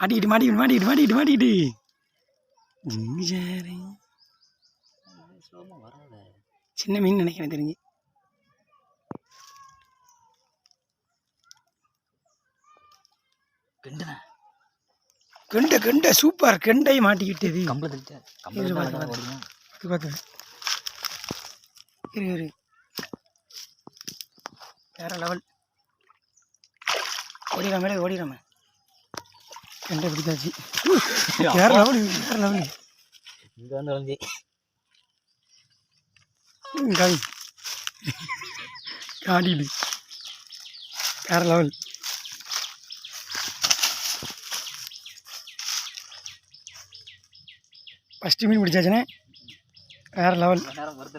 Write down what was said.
மாட்டிக்கிட்டு மாட்டிக்கிட்டு மாட்டிக்கிட்டு மாட்டிக்கிட்டு மாட்டிக்கிட்டு. ஜிங்கு சின்ன மீன் நினைக்கிறேன் தெரிஞ்சு. கெண்டன கெண்டை கெண்டை சூப்பர் கெண்டை மாட்டிக்கிட்டது இது. பார்த்து இரு இரு வேற லெவல் ஓடிடாம ஓடிடாம கெண்டை பிடிச்சாச்சு. வேற லெவல் வேற லெவல் இங்க வந்து வந்து காடி காடிடு வேற லெவல் ஃபஸ்ட்டு மீன் பிடிச்சாச்சுனே வேறு லெவல் நேரம் வருது